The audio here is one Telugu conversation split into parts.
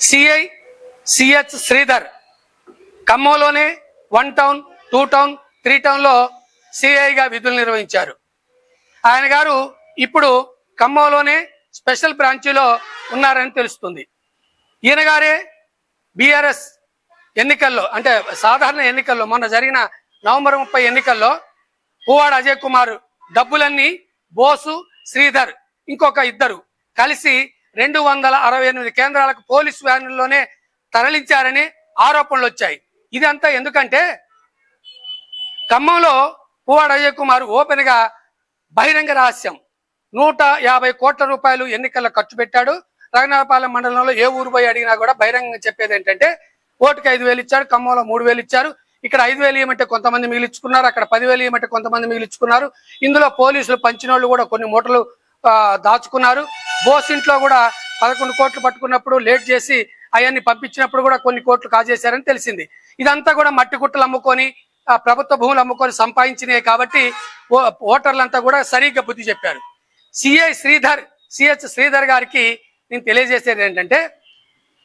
C I C H Sridhar ఖమ్మంలోనే one town two town three టౌన్లో సిఐగా విధులు నిర్వహించారు. ఆయన గారు ఇప్పుడు ఖమ్మంలోనే స్పెషల్ బ్రాంచీలో ఉన్నారని తెలుస్తుంది. ఈయన గారే బీఆర్ఎస్ ఎన్నికల్లో అంటే సాధారణ ఎన్నికల్లో మొన్న జరిగిన నవంబర్ ముప్పై ఎన్నికల్లో పువ్వాడ అజయ్ కుమార్ డబ్బులన్నీ బోసు శ్రీధర్ ఇంకొక ఇద్దరు కలిసి రెండు వందల అరవై ఎనిమిది కేంద్రాలకు పోలీసు వ్యాన్లోనే తరలించారని ఆరోపణలు వచ్చాయి. ఇదంతా ఎందుకంటే ఖమ్మంలో పువ్వాడ అజయ్ కుమార్ ఓపెన్గా బహిరంగ రహస్యం. నూట యాభై కోట్ల రూపాయలు ఎన్నికల్లో ఖర్చు పెట్టాడు. రఘునాథపాలెం మండలంలో ఏ ఊరు పోయి అడిగినా కూడా బహిరంగంగా చెప్పేది ఏంటంటే ఓటుకి ఐదు వేలు ఇచ్చారు ఖమ్మంలో మూడు వేలు ఇచ్చారు. ఇక్కడ ఐదు వేలు ఇవ్వమంటే కొంతమంది మిగిలించుకున్నారు అక్కడ పదివేలు ఇవ్వమంటే కొంతమంది మిగిలించుకున్నారు ఇందులో పోలీసులు పంచిన కూడా కొన్ని మూటలు దాచుకున్నారు. బోస్ ఇంట్లో కూడా పదకొండు కోట్లు పట్టుకున్నప్పుడు లేట్ చేసి అవన్నీ పంపించినప్పుడు కూడా కొన్ని కోట్లు కాజేశారని తెలిసింది. ఇదంతా కూడా మట్టి గుట్టలు అమ్ముకొని ప్రభుత్వ భూములు అమ్ముకొని సంపాదించినాయి కాబట్టి ఓ- ఓటర్లంతా కూడా సరిగ్గా బుద్ధి చెప్పారు. సిఐ శ్రీధర్ సిహెచ్ శ్రీధర్ గారికి నేను తెలియజేసేది ఏంటంటే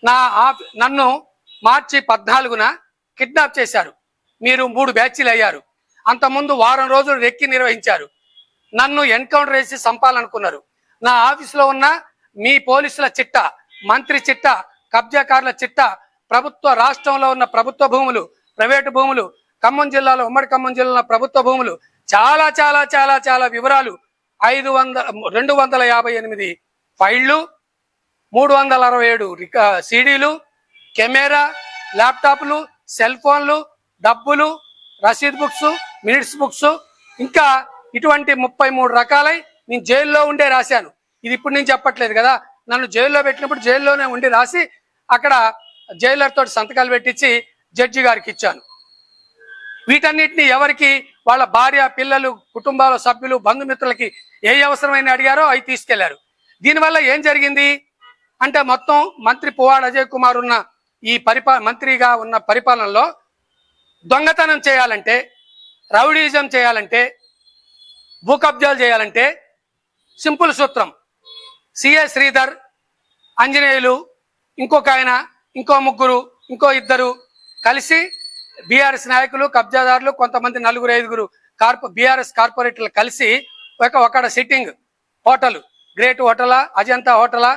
నా ఆఫ్ నన్ను మార్చి పద్నాలుగున కిడ్నాప్ చేశారు. మీరు మూడు బ్యాచ్లు అయ్యారు అంతకుముందు వారం రోజులు రెక్కి నిర్వహించారు. నన్ను ఎన్కౌంటర్ చేసి చంపాలనుకున్నారు. నా ఆఫీసులో ఉన్న మీ పోలీసుల చిట్ట మంత్రి చిట్ట కబ్జాకారుల చిట్ట ప్రభుత్వ రాష్ట్రంలో ఉన్న ప్రభుత్వ భూములు ప్రైవేటు భూములు ఖమ్మం జిల్లాలో ఉమ్మడి ఖమ్మం జిల్లాలో ప్రభుత్వ భూములు చాలా చాలా చాలా చాలా వివరాలు ఐదు వందల రెండు వందల యాభై ఎనిమిది ఫైళ్ళు మూడు వందల అరవై ఏడు రిక- సీడీలు కెమెరా ల్యాప్టాప్లు సెల్ ఫోన్లు డబ్బులు రసీద్ బుక్స్ మినిట్స్ బుక్స్ ఇంకా ఇటువంటి ముప్పై మూడు రకాలై నేను జైల్లో ఉండే రాశాను. ఇది ఇప్పుడు నేను చెప్పట్లేదు కదా. నన్ను జైల్లో పెట్టినప్పుడు జైల్లోనే ఉండి రాసి అక్కడ జైలర్ తోటి సంతకాలు పెట్టించి జడ్జి గారికి ఇచ్చాను. వీటన్నిటిని ఎవరికి వాళ్ళ భార్య పిల్లలు కుటుంబాల సభ్యులు బంధుమిత్రులకి ఏ అవసరమైన అడిగారో అవి తీసుకెళ్ళారు. దీనివల్ల ఏం జరిగింది? అంటే మొత్తం మంత్రి పువ్వాడ అజయ్ కుమార్ ఉన్న ఈ పరిపా మంత్రిగా ఉన్న పరిపాలనలో దొంగతనం చేయాలంటే రౌడీజం చేయాలంటే భూ కబ్జాలు చేయాలంటే సింపుల్ సూత్రం. సిఏ శ్రీధర్ ఆంజనేయులు ఇంకొక ఆయన ఇంకో ముగ్గురు ఇంకో ఇద్దరు కలిసి బీఆర్ఎస్ నాయకులు కబ్జాదారులు కొంతమంది నలుగురు ఐదుగురు కార్పొ బీఆర్ఎస్ కార్పొరేటర్లు కలిసి ఒక ఒకడ సిట్టింగ్ హోటల్. గ్రేట్ హోటలా అజంతా హోటలా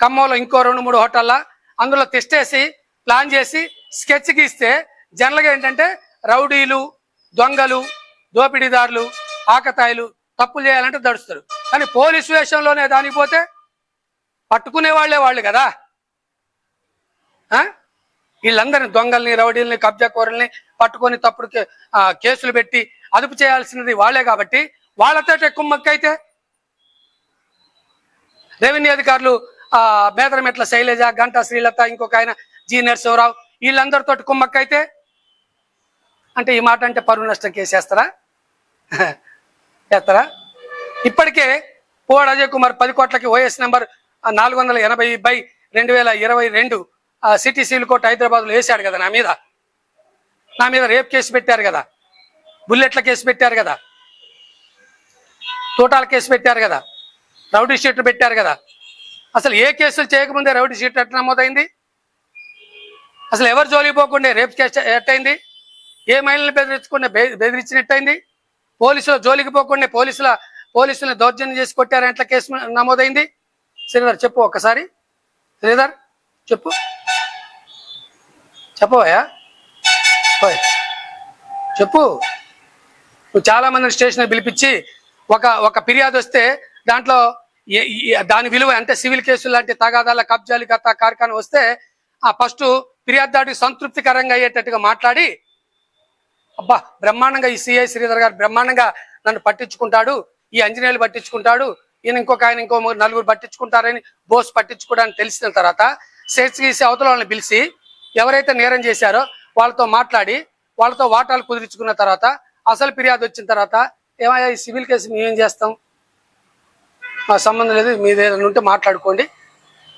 ఖమ్మంలో ఇంకో రెండు మూడు హోటల్లా అందులో తెస్టేసి ప్లాన్ చేసి స్కెచ్ గీస్తే జనరల్గా ఏంటంటే రౌడీలు దొంగలు దోపిడీదారులు ఆకతాయిలు తప్పులు చేయాలంటే దడుస్తారు. కానీ పోలీసు వేషంలోనే దానికి పోతే పట్టుకునే వాళ్ళే వాళ్ళు కదా? ఆ? వీళ్ళందరిని దొంగల్ని రౌడీల్ని కబ్జా కూరల్ని పట్టుకొని తప్పుడు కేసులు పెట్టి అదుపు చేయాల్సినది వాళ్ళే కాబట్టి వాళ్ళతో కుమ్మక్కైతే రెవెన్యూ అధికారులు ఆ మేదరమెట్ల శైలజ గంటా శ్రీలత ఇంకొక ఆయన జి నరసింహరావు వీళ్ళందరితో కుమ్మక్కైతే అంటే ఈ మాట అంటే పరువు నష్టం కేసేస్తారా? చేస్తారా? ఇప్పటికే పోవాడ అజయ్ కుమార్ పది కోట్లకి ఓఎస్ నెంబర్ నాలుగు వందల ఎనభై బై రెండు వేల ఇరవై రెండు సిటీ సీల్ కోర్టు హైదరాబాద్లో వేశాడు కదా నా మీద? నా మీద రేప్ కేసు పెట్టారు కదా? బుల్లెట్ల కేసు పెట్టారు కదా? తోటాల కేసు పెట్టారు కదా? రౌడీ షీట్లు పెట్టారు కదా? అసలు ఏ కేసులు చేయకముందే రౌడీ షీట్ ఎట్లా నమోదైంది? అసలు ఎవరు జోలికి పోకుండా రేప్ కేసు ఎట్టయింది? ఏ మహిళల్ని బెదిరించకుండా బెదిరించినట్టయింది? పోలీసుల జోలికి పోకుండా పోలీసుల పోలీసులను దౌర్జన్యం చేసి కొట్టారు ఎట్లా కేసు నమోదైంది. శ్రీధర్ చెప్పు ఒక్కసారి. శ్రీధర్ చెప్పు. చెప్పవయ్యా? చెప్పు. నువ్వు చాలా మందిని స్టేషన్ పిలిపించి ఒక ఒక ఫిర్యాదు వస్తే దాంట్లో ఏ- దాని విలువ అంటే సివిల్ కేసులు లాంటి తగాదాల కబ్జాలు గత కార్ఖానా వస్తే ఆ ఫస్ట్ ఫిర్యాదుదారుడికి సంతృప్తికరంగా అయ్యేటట్టుగా మాట్లాడి అబ్బా బ్రహ్మాండంగా ఈ సిఐ శ్రీధర్ గారు బ్రహ్మాండంగా నన్ను పట్టించుకుంటాడు ఈ అంజనేయులు పట్టించుకుంటాడు ఈయన ఇంకొక ఆయన ఇంకో నలుగురు పట్టించుకుంటారని బోస్ పట్టించుకోవడానికి తెలిసిన తర్వాత స్టేట్స్ గీసి అవతల వాళ్ళని పిలిచి ఎవరైతే నేరం చేశారో వాళ్ళతో మాట్లాడి వాళ్ళతో వాటాలు కుదిరించుకున్న తర్వాత అసలు ఫిర్యాదు వచ్చిన తర్వాత ఏమయ్యా ఈ సివిల్ కేసు మేము ఏం చేస్తాం? మా సంబంధం లేదు మీ ఏదైనా ఉంటే మాట్లాడుకోండి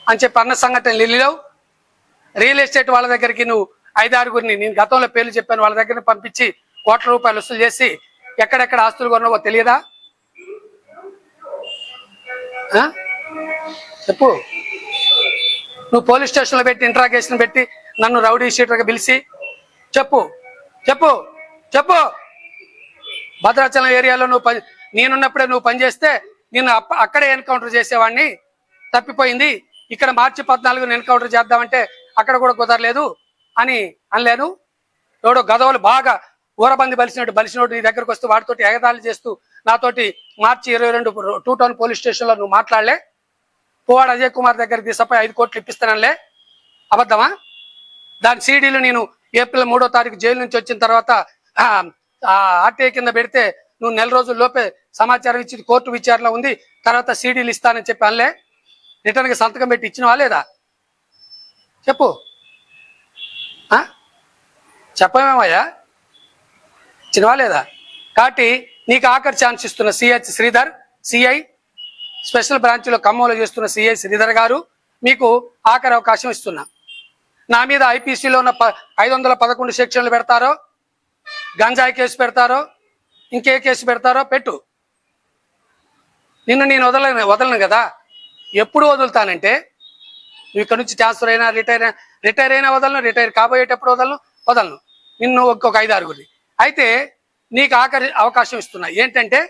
అని చెప్పి అన్న సంఘటన లిల్లిలో రియల్ ఎస్టేట్ వాళ్ళ దగ్గరికి నువ్వు ఐదారుగురిని నేను గతంలో పేర్లు చెప్పాను వాళ్ళ దగ్గర పంపించి కోట్ల రూపాయలు వసూలు చేసి ఎక్కడెక్కడ ఆస్తులు కొన్నావో తెలియదా? చెప్పు. నువ్వు పోలీస్ స్టేషన్లో పెట్టి ఇంట్రాగేషన్ పెట్టి నన్ను రౌడీ షీటర్గా పిలిచి చెప్పు. చెప్పు. చెప్పు. భద్రాచలం ఏరియాలో నువ్వు పని నేనున్నప్పుడే నువ్వు పనిచేస్తే నేను అప్ప- అక్కడే ఎన్కౌంటర్ చేసేవాడిని. తప్పిపోయింది. ఇక్కడ మార్చి పద్నాలుగున ఎన్కౌంటర్ చేద్దామంటే అక్కడ కూడా కుదరలేదు. అని అనలేను. ఎవడో గదవలు బాగా ఊరబంది బలిసినట్టు బలిసినోడు నీ దగ్గరకు వస్తూ వాటితోటి ఎగతాళి చేస్తూ నాతోటి మార్చి ఇరవై రెండు టూ టౌన్ పోలీస్ స్టేషన్లో నువ్వు మాట్లాడలే. పువ్వాడు అజయ్ కుమార్ దగ్గరికి దిశపై ఐదు కోట్లు ఇప్పిస్తానలే అబద్ధమా? దాని సీడీలు నేను ఏప్రిల్ మూడో తారీఖు జైలు నుంచి వచ్చిన తర్వాత ఆర్టీఐ కింద పెడితే నువ్వు నెల రోజుల లోపే సమాచారం ఇచ్చి కోర్టు విచారణ ఉంది తర్వాత సీడీలు ఇస్తానని చెప్పి అనలే. రిటర్న్కి సంతకం పెట్టి ఇచ్చినవా లేదా? చెప్పు. చెప్పమేమయ్యా? చినవాలేదా లేదా కాబట్టి నీకు ఆఖరి ఛాన్స్ ఇస్తున్న సిహెచ్ శ్రీధర్ సిఐ స్పెషల్ బ్రాంచ్లో ఖమ్మంలో చేస్తున్న సిఐ శ్రీధర్ గారు మీకు ఆఖరి అవకాశం ఇస్తున్నా. నా మీద ఐపీసీలో ఉన్న ప ఐదు వందల పదకొండు సెక్షన్లు పెడతారో గంజాయి కేసు పెడతారో ఇంకే కేసు పెడతారో పెట్టు. నిన్ను నేను వదలను వదలను కదా? ఎప్పుడు వదులుతానంటే నువ్వు ఇక్కడ నుంచి ట్రాన్స్ఫర్ అయినా రిటైర్ రిటైర్ అయినా వదలను రిటైర్ కాబోయేటప్పుడు వదలను వదలను. నిన్ను ఒక్కొక్క ఐదు ఆరుగురి అయితే నీకు ఆకరి అవకాశం ఇస్తున్నా. ఏంటంటే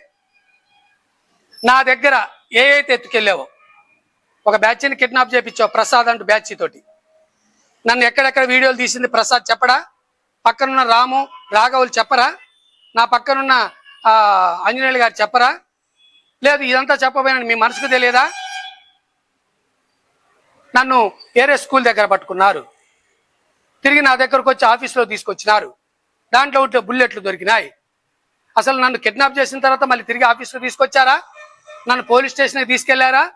నా దగ్గర ఏ అయితే ఎత్తుకెళ్ళావో. ఒక బ్యాచ్ని కిడ్నాప్ చేయించావు ప్రసాద్ అంటూ బ్యాచ్ తోటి. నన్ను ఎక్కడెక్కడ వీడియోలు తీసింది ప్రసాద్ చెప్పడా? పక్కనున్న రాము రాఘవులు చెప్పరా? నా పక్కనున్న ఆంజనేయులు గారు చెప్పరా? లేదు ఇదంతా చెప్పబోయిన మీ మనసుకు తెలియదా? నన్ను ఏరే స్కూల్ దగ్గర పట్టుకున్నారు. తిరిగి నా దగ్గరకు వచ్చి ఆఫీస్లో తీసుకొచ్చినారు. దాంట్లో ఉంటే బుల్లెట్లు దొరికినాయి. అసలు నన్ను కిడ్నాప్ చేసిన తర్వాత మళ్ళీ తిరిగి ఆఫీస్లో తీసుకొచ్చారా? నన్ను పోలీస్ స్టేషన్కి తీసుకెళ్ళారా?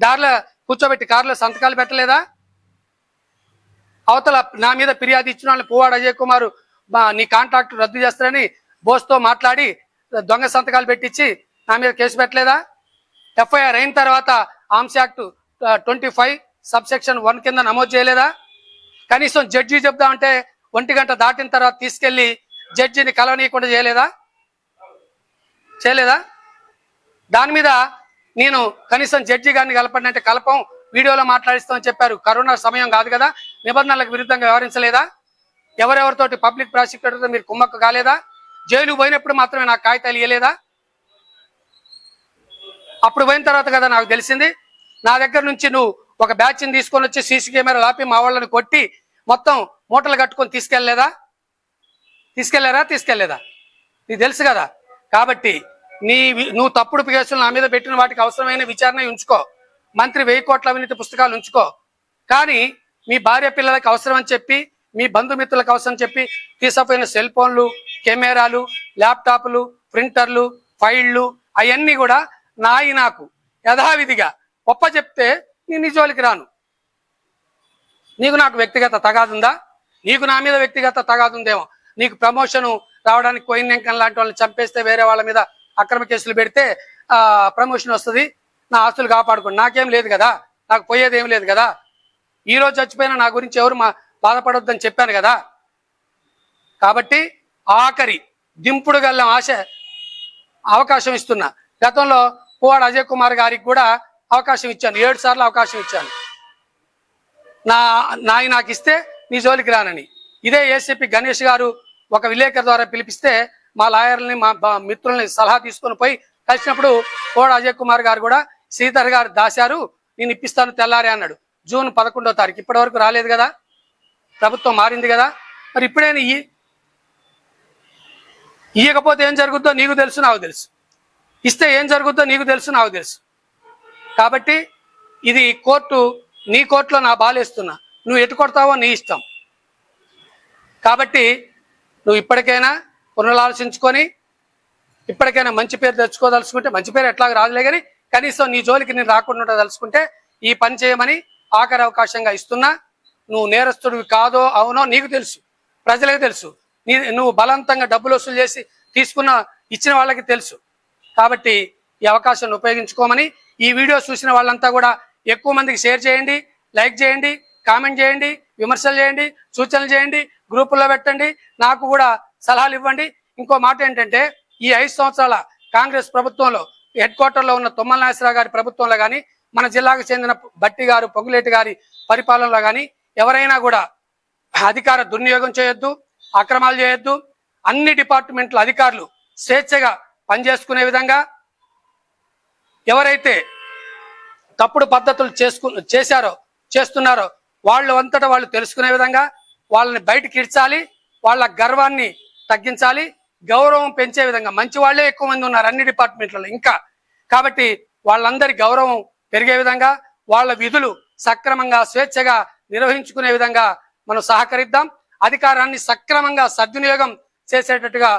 దారిలో కూర్చోబెట్టి కారులో సంతకాలు పెట్టలేదా? అవతల నా మీద ఫిర్యాదు ఇచ్చిన వాళ్ళు పువ్వాడు అజయ్ కుమార్ మా- నీ కాంట్రాక్ట్ రద్దు చేస్తారని బోస్తో మాట్లాడి దొంగ సంతకాలు పెట్టించి నా మీద కేసు పెట్టలేదా? ఎఫ్ఐఆర్ అయిన తర్వాత arms act twenty five sub section one కింద నమోదు చేయలేదా? కనీసం జడ్జి చెప్దామంటే ఒంటి గంట దాటిన తర్వాత తీసుకెళ్ళి జడ్జిని కలవనీయకుండా చేయలేదా? చేయలేదా? దాని మీద నేను కనీసం జడ్జి గారిని కలపండి అంటే కలపం వీడియోలో మాట్లాడిస్తామని చెప్పారు. కరోనా సమయం కాదు కదా నిబంధనలకు విరుద్ధంగా వ్యవహరించలేదా? ఎవరెవరితోటి పబ్లిక్ ప్రాసిక్యూటర్తో మీరు కుమ్మక్కు కాలేదా? జైలు పోయినప్పుడు మాత్రమే నాకు కాగితాలు ఇవ్వలేదా అప్పుడు పోయిన తర్వాత కదా నాకు తెలిసింది. నా దగ్గర నుంచి నువ్వు ఒక బ్యాచ్ని తీసుకొని వచ్చి సీసీ కెమెరా ఆపి మా వాళ్ళని కొట్టి మొత్తం మూటలు కట్టుకొని తీసుకెళ్ళలేదా తీసుకెళ్ళారా? తీసుకెళ్ళేదా? నీకు తెలుసు కదా. కాబట్టి నీ నువ్వు తప్పుడు కేసులు నా మీద పెట్టిన వాటికి అవసరమైన విచారణ ఉంచుకో. మంత్రి వెయ్యి కోట్ల అవినీతి పుస్తకాలు ఉంచుకో. కానీ మీ భార్య పిల్లలకు అవసరం అని చెప్పి మీ బంధుమిత్రులకు అవసరం చెప్పి తీసుకుపోయిన సెల్ ఫోన్లు కెమెరాలు ల్యాప్టాప్లు ప్రింటర్లు ఫైళ్ళు అవన్నీ కూడా నాయి నాకు. యథావిధిగా ఒప్ప చెప్తే నేను నీ జోలికి రాను. నీకు నాకు వ్యక్తిగత తగాదుందా? నీకు నా మీద వ్యక్తిగత తగాదుందేమో. నీకు ప్రమోషన్ రావడానికి కోయిన్ లాంటి వాళ్ళని చంపేస్తే వేరే వాళ్ళ మీద అక్రమ కేసులు పెడితే ప్రమోషన్ వస్తుంది. నా ఆస్తులు కాపాడుకోండి. నాకేం లేదు కదా. నాకు పోయేది ఏం లేదు కదా. ఈ రోజు చచ్చిపోయినా నా గురించి ఎవరు మా బాధపడొద్దని చెప్పాను కదా. కాబట్టి ఆఖరి దింపుడు గల్లం ఆశ అవకాశం ఇస్తున్నా. గతంలో పువ్వాడు అజయ్ కుమార్ గారికి కూడా అవకాశం ఇచ్చాను. ఏడు సార్లు అవకాశం ఇచ్చాను. నా నాయి నాకు ఇస్తే నీ జోలికి రానని. ఇదే ఏసీపీ గణేష్ గారు ఒక విలేకరు ద్వారా పిలిపిస్తే మా లాయర్లని మా మిత్రుల్ని సలహా తీసుకొని పోయి కలిసినప్పుడు కోడ అజయ్ కుమార్ గారు కూడా శ్రీధర్ గారు దాశారు నేను ఇప్పిస్తాను తెల్లారి అన్నాడు. జూన్ పదకొండో తారీఖు. ఇప్పటి వరకు రాలేదు కదా? ప్రభుత్వం మారింది కదా? మరి ఇప్పుడే నీ ఇయ్యకపోతే ఏం జరుగుద్దో నీకు తెలుసు నాకు తెలుసు. ఇస్తే ఏం జరుగుద్దో నీకు తెలుసు నాకు తెలుసు. కాబట్టి ఇది కోర్టు నీ కోర్టులో నా బాలేస్తున్నా నువ్వు ఎటు కొడతావో నీ ఇష్టం. కాబట్టి నువ్వు ఇప్పటికైనా పునరాలోచించుకొని ఇప్పటికైనా మంచి పేరు తెచ్చుకోదలుచుకుంటే మంచి పేరు ఎట్లాగ రాదులే కానీ కనీసం నీ జోలికి నేను రాకుండా ఉండదలుచుకుంటే ఈ పని చేయమని ఆఖరి అవకాశంగా ఇస్తున్నా. నువ్వు నేరస్తుడివి కాదో అవునో నీకు తెలుసు. ప్రజలకు తెలుసు. నీ నువ్వు బలవంతంగా డబ్బులు వసూలు చేసి తీసుకున్న ఇచ్చిన వాళ్ళకి తెలుసు. కాబట్టి ఈ అవకాశాన్ని ఉపయోగించుకోమని ఈ వీడియో చూసిన వాళ్ళంతా కూడా ఎక్కువ మందికి షేర్ చేయండి లైక్ చేయండి కామెంట్ చేయండి విమర్శలు చేయండి సూచనలు చేయండి గ్రూపుల్లో పెట్టండి. నాకు కూడా సలహాలు ఇవ్వండి. ఇంకో మాట ఏంటంటే ఈ ఐదు సంవత్సరాల కాంగ్రెస్ ప్రభుత్వంలో హెడ్ క్వార్టర్లో ఉన్న తుమ్మల నాగేశ్వరరావు గారి ప్రభుత్వంలో కానీ మన జిల్లాకు చెందిన బట్టి గారు పొగులేటి గారి పరిపాలనలో కానీ ఎవరైనా కూడా అధికార దుర్వినియోగం చేయొద్దు అక్రమాలు చేయొద్దు. అన్ని డిపార్ట్మెంట్ల అధికారులు స్వేచ్ఛగా పనిచేసుకునే విధంగా ఎవరైతే తప్పుడు పద్ధతులు చేసుకు చేశారో చేస్తున్నారో వాళ్ళు అంతటా వాళ్ళు తెలుసుకునే విధంగా వాళ్ళని బయటకి ఇడ్చాలి వాళ్ళ గర్వాన్ని తగ్గించాలి గౌరవం పెంచే విధంగా. మంచి వాళ్ళే ఎక్కువ మంది ఉన్నారు అన్ని డిపార్ట్మెంట్లలో ఇంకా. కాబట్టి వాళ్ళందరి గౌరవం పెరిగే విధంగా వాళ్ళ విధులు సక్రమంగా స్వేచ్ఛగా నిర్వహించుకునే విధంగా మనం సహకరిద్దాం. అధికారాన్ని సక్రమంగా సద్వినియోగం చేసేటట్టుగా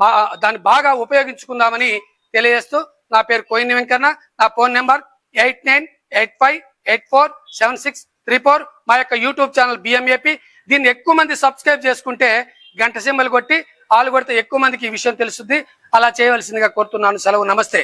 బా దాన్ని బాగా ఉపయోగించుకుందామని తెలియజేస్తూ నా పేరు కోయిని వెంకన్న. నా phone number eight nine eight five eight four seven six three four. మా యొక్క యూట్యూబ్ ఛానల్ బిఎంఏపి దీన్ని ఎక్కువ మంది సబ్స్క్రైబ్ చేసుకుంటే గంట సింబల్ కొట్టి ఆలు కొడితే ఎక్కువ మందికి ఈ విషయం తెలుస్తుంది. అలా చేయవలసిందిగా కోరుతున్నాను. సెలవు. నమస్తే.